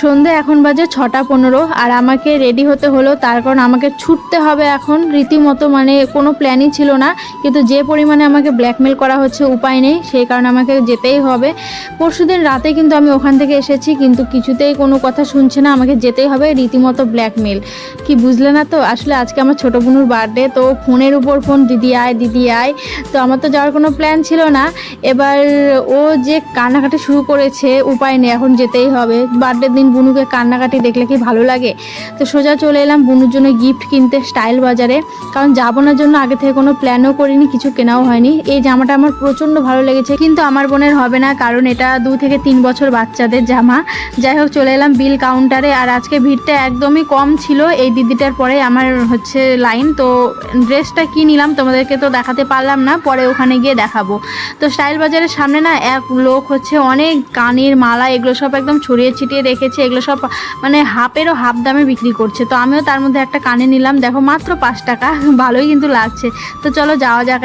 সন্ধে এখন বাজে ছটা পনেরো আর আমাকে রেডি হতে হলো, তার কারণ আমাকে ছুটতে হবে এখন। রীতিমতো মানে কোনো প্ল্যানই ছিল না, কিন্তু যে পরিমাণে আমাকে ব্ল্যাকমেল করা হচ্ছে উপায় নেই, সেই কারণে আমাকে যেতেই হবে। পরশুদিন রাতে কিন্তু আমি ওখান থেকে এসেছি, কিন্তু কিছুতেই কোনো কথা শুনছে না, আমাকে যেতেই হবে রীতিমতো ব্ল্যাকমেল কি বুঝলে না তো? আসলে আজকে আমার ছোটো বোনুর বার্থডে তো ফোনের উপর ফোন, দিদি আয় দিদি আয়। তো আমার তো যাওয়ার কোনো প্ল্যান ছিল না। এবার ও যে কান্নাকাটি শুরু করেছে, উপায় নেই, এখন যেতেই হবে। বার্থডের দিন বুনুকে কান্নাকাটি দেখলে কি ভালো লাগে? তো সোজা চলে এলাম বুনুর জন্য গিফট কিনতে স্টাইল বাজারে। কারণ যাব না জন্য আগে থেকে কোনো প্ল্যানও করিনি, কিছু কেনাও হয়নি। এই জামাটা আমার প্রচণ্ড ভালো লেগেছে, কিন্তু আমার বোনের হবে না, কারণ এটা দু থেকে তিন বছর বাচ্চাদের জামা। যাই হোক, চলে এলাম বিল কাউন্টারে আর আজকে ভিড়টা একদমই কম ছিল। এই দিদিটার পরে আমার হচ্ছে লাইন তো ড্রেসটা কি নিলাম তোমাদেরকে তো দেখাতে পারলাম না, পরে ওখানে গিয়ে দেখাবো। তো স্টাইল বাজারের সামনে না এক লোক হচ্ছে অনেক কানের মালা, এগুলো সব একদম ছড়িয়ে ছিটিয়ে রেখেছে। এগুলো সব মানে হাফেরও হাফ দামে বিক্রি করছে। তো আমিও তার মধ্যে একটা কানে নিলাম। দেখো মাত্র পাঁচ টাকা। ভালোই কিন্তু লাগছে। তো চলো যাওয়া যাক